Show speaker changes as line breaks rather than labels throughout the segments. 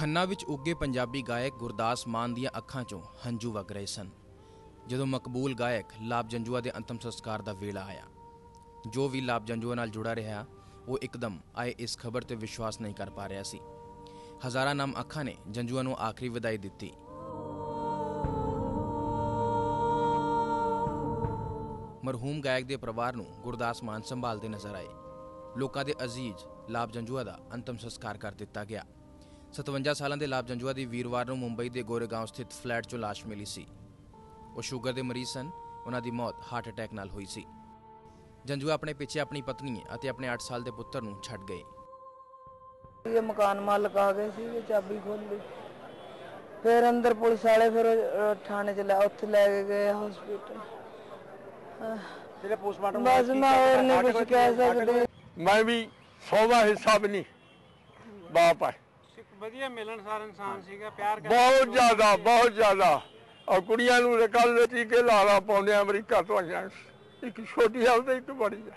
ਖੰਨਾ ਵਿੱਚ ਉੱਗੇ ਪੰਜਾਬੀ ਗਾਇਕ ਗੁਰਦਾਸ ਮਾਨ ਦੀਆਂ ਅੱਖਾਂ 'ਚੋਂ ਹੰਝੂ ਵਗ ਰਹੇ ਸਨ। ਜਦੋਂ ਮਕਬੂਲ ਗਾਇਕ ਲਾਭ ਜੰਜੂਆ ਦੇ ਅੰਤਮ ਸੰਸਕਾਰ ਦਾ ਵੇਲਾ ਆਇਆ, ਜੋ ਵੀ ਲਾਭ ਜੰਜੂਆ ਨਾਲ ਜੁੜਾ ਰਿਹਾ, ਉਹ ਇੱਕਦਮ ਆਏ ਇਸ ਖਬਰ ਤੇ ਵਿਸ਼ਵਾਸ ਨਹੀਂ ਕਰ ਪਾ ਰਿਹਾ ਸੀ। ਹਜ਼ਾਰਾਂ ਨਾਮ ਅੱਖਾਂ ਨੇ ਜੰਜੂਆ ਨੂੰ ਆਖਰੀ ਵਿਦਾਈ ਦਿੱਤੀ। ਮਰਹੂਮ ਗਾਇਕ ਦੇ ਪਰਿਵਾਰ ਨੂੰ ਗੁਰਦਾਸ ਮਾਨ ਸੰਭਾਲਦੇ ਨਜ਼ਰ ਆਏ। ਲੋਕਾਂ ਦੇ ਅਜ਼ੀਜ਼ ਲਾਭ ਜੰਜੂਆ ਦਾ ਅੰਤਮ ਸੰਸਕਾਰ ਕਰ ਦਿੱਤਾ ਗਿਆ। 57 ਸਾਲਾਂ ਦੇ ਲਾਭ ਜੰਜੂਆ ਦੀ ਵੀਰਵਾਰ ਨੂੰ ਮੁੰਬਈ ਦੇ ਗੋਰੇਗਾਂਵ ਸਥਿਤ ਫਲੈਟ 'ਚੋਂ ਲਾਸ਼ ਮਿਲੀ ਸੀ। ਉਹ ਸ਼ੂਗਰ ਦੇ ਮਰੀਜ਼ ਸਨ ਉਹਨਾਂ ਦੀ ਮੌਤ ਹਾਰਟ ਅਟੈਕ ਨਾਲ ਹੋਈ ਸੀ। ਜੰਜੂਆ ਆਪਣੇ ਪਿੱਛੇ ਆਪਣੀ ਪਤਨੀ ਅਤੇ ਆਪਣੇ 8 ਸਾਲ ਦੇ ਪੁੱਤਰ ਨੂੰ ਛੱਡ ਗਏ।
ਇਹ ਮਕਾਨ ਮਾਲਕ ਆ ਗਏ ਸੀ ਇਹ ਚਾਬੀ ਖੋਲੀ ਫਿਰ ਅੰਦਰ ਪੁਲਿਸ ਵਾਲੇ ਫਿਰ ਅਹ, ਥਾਣੇ ਚ ਲੈ ਉੱਥੇ ਲੈ ਕੇ ਗਏ ਹਸਪੀਟਲ
ਜਿਹੜੇ ਪੋਸਟਮਾਰਟਮ
ਬਸ ਮੈਂ ਹੋਰ ਨਹੀਂ ਕੁਝ ਕਹਿ ਸਕਦੀ।
ਮੈਂ ਵੀ ਸੌਵਾ ਹਿੱਸਾ ਵੀ ਨਹੀਂ। ਬਾਪ ਹੈ
ਵਧੀਆ ਮਿਲਣਸਾਰ ਇਨਸਾਨ ਸੀਗਾ ਪਿਆਰ ਕਰਦਾ
ਬਹੁਤ ਜ਼ਿਆਦਾ ਬਹੁਤ ਜ਼ਿਆਦਾ। ਔਰ ਕੁੜੀਆਂ ਨੂੰ ਕੱਲ ਦੇ ਟੀਕੇ ਲਾ ਲਾ ਪਾਉਂਦੇ ਆ ਅਮਰੀਕਾ ਤੋਂ ਆਈਆਂ। ਇੱਕ ਛੋਟੀ ਹਾਲ ਤੇ ਇੱਕ ਬੜੀ ਆ।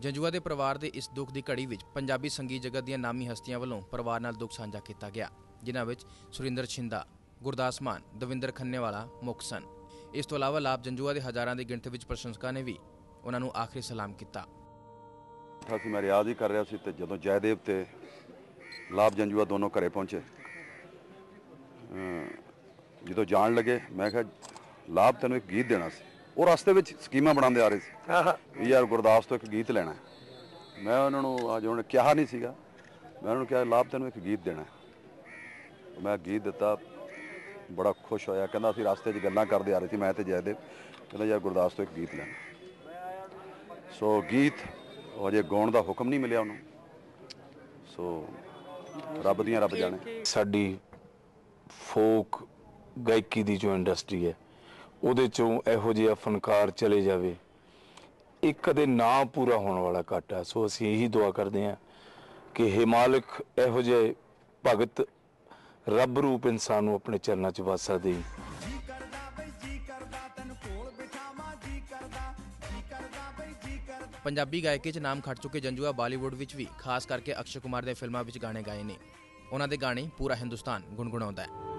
ਜੰਜੂਆ ਦੇ ਪਰਿਵਾਰ ਦੇ ਇਸ ਦੁੱਖ ਦੀ ਘੜੀ ਵਿੱਚ ਪੰਜਾਬੀ ਸੰਗੀਤ ਜਗਤ ਦੀਆਂ ਨਾਮੀ ਹਸਤੀਆਂ ਵੱਲੋਂ ਪਰਿਵਾਰ ਨਾਲ ਦੁੱਖ ਸਾਂਝਾ ਕੀਤਾ ਗਿਆ ਜਿਨ੍ਹਾਂ ਵਿੱਚ ਸੁਰਿੰਦਰ ਛਿੰਦਾ ਗੁਰਦਾਸ ਮਾਨ ਦਵਿੰਦਰ ਖੰਨੇਵਾਲਾ ਮੁੱਖ ਸਨ। ਇਸ ਤੋਂ ਇਲਾਵਾ ਲਾਭ ਜੰਜੂਆ ਦੇ ਹਜ਼ਾਰਾਂ ਦੀ ਗਿਣਤੀ ਵਿੱਚ ਪ੍ਰਸ਼ੰਸਕਾਂ ਨੇ ਵੀ ਉਹਨਾਂ ਨੂੰ ਆਖਰੀ ਸਲਾਮ ਕੀਤਾ।
ਬੈਠਾ ਸੀ ਮੈਂ ਰਿਆਜ਼ ਹੀ ਕਰ ਰਿਹਾ ਸੀ ਤੇ ਜਦੋਂ ਜੈਦੇਵ ਤੇ ਲਾਭ ਜੰਜੂਆ ਦੋਨੋਂ ਘਰੇ ਪਹੁੰਚੇ। ਜਦੋਂ ਜਾਣ ਲੱਗੇ ਮੈਂ ਕਿਹਾ ਲਾਭ ਤੈਨੂੰ ਇੱਕ ਗੀਤ ਦੇਣਾ ਸੀ। ਉਹ ਰਸਤੇ ਵਿੱਚ ਸਕੀਮਾਂ ਬਣਾਉਂਦੇ ਆ ਰਹੇ ਸੀ। ਵੀ ਯਾਰ ਗੁਰਦਾਸ ਤੋਂ ਇੱਕ ਗੀਤ ਲੈਣਾ। ਮੈਂ ਉਹਨਾਂ ਨੂੰ ਅੱਜ ਉਹਨੇ ਕਿਹਾ ਨਹੀਂ ਸੀਗਾ ਮੈਂ ਉਹਨਾਂ ਨੂੰ ਕਿਹਾ ਲਾਭ ਤੈਨੂੰ ਇੱਕ ਗੀਤ ਦੇਣਾ। ਮੈਂ ਗੀਤ ਦਿੱਤਾ। ਬੜਾ ਖੁਸ਼ ਹੋਇਆ। ਕਹਿੰਦਾ ਅਸੀਂ ਰਸਤੇ 'ਚ ਗੱਲਾਂ ਕਰਦੇ ਆ ਰਹੇ ਸੀ ਮੈਂ ਤੇ ਜੈਦੇਵ। ਕਹਿੰਦਾ ਯਾਰ ਗੁਰਦਾਸ ਤੋਂ ਇੱਕ ਗੀਤ ਲੈਣਾ ਸੋ ਗੀਤ ਉਹ ਅਜੇ ਗਾਉਣ ਦਾ ਹੁਕਮ ਨਹੀਂ ਮਿਲਿਆ ਉਹਨੂੰ। ਸੋ ਰੱਬ ਦੀਆਂ ਰੱਬ ਜਾਣੇ।
ਸਾਡੀ ਫੋਕ ਗਾਇਕੀ ਦੀ ਜੋ ਇੰਡਸਟਰੀ ਹੈ, ਉਹਦੇ ਚੋਂ ਇਹੋ ਜਿਹਾ ਫਨਕਾਰ ਚਲੇ ਜਾਵੇ। ਇੱਕ ਕਦੇ ਨਾ ਪੂਰਾ ਹੋਣ ਵਾਲਾ ਘਾਟ ਹੈ ਸੋ ਅਸੀਂ ਇਹੀ ਦੁਆ ਕਰਦੇ ਹਾਂ ਕਿ ਹੇ ਮਾਲਕ, ਇਹੋ ਜਿਹੇ ਭਗਤ ਰੱਬ ਰੂਪ ਇਨਸਾਨ ਨੂੰ ਆਪਣੇ ਚਰਨਾਂ 'ਚ ਵਾਸਾ ਦੇ
ਪੰਜਾਬੀ ਗਾਇਕੀ 'ਚ ਨਾਮ ਖੱਟ ਚੁੱਕੇ ਜੰਜੂਆ ਬਾਲੀਵੁੱਡ ਵਿੱਚ ਵੀ, ਖਾਸ ਕਰਕੇ ਅਕਸ਼ੇ ਕੁਮਾਰ ਦੀਆਂ ਫਿਲਮਾਂ ਵਿੱਚ ਗਾਣੇ ਗਾਏ ਨੇ। ਉਹਨਾਂ ਦੇ ਗਾਣੇ ਪੂਰਾ ਹਿੰਦੁਸਤਾਨ ਗੁੰਗਣਾਉਂਦਾ ਹੈ।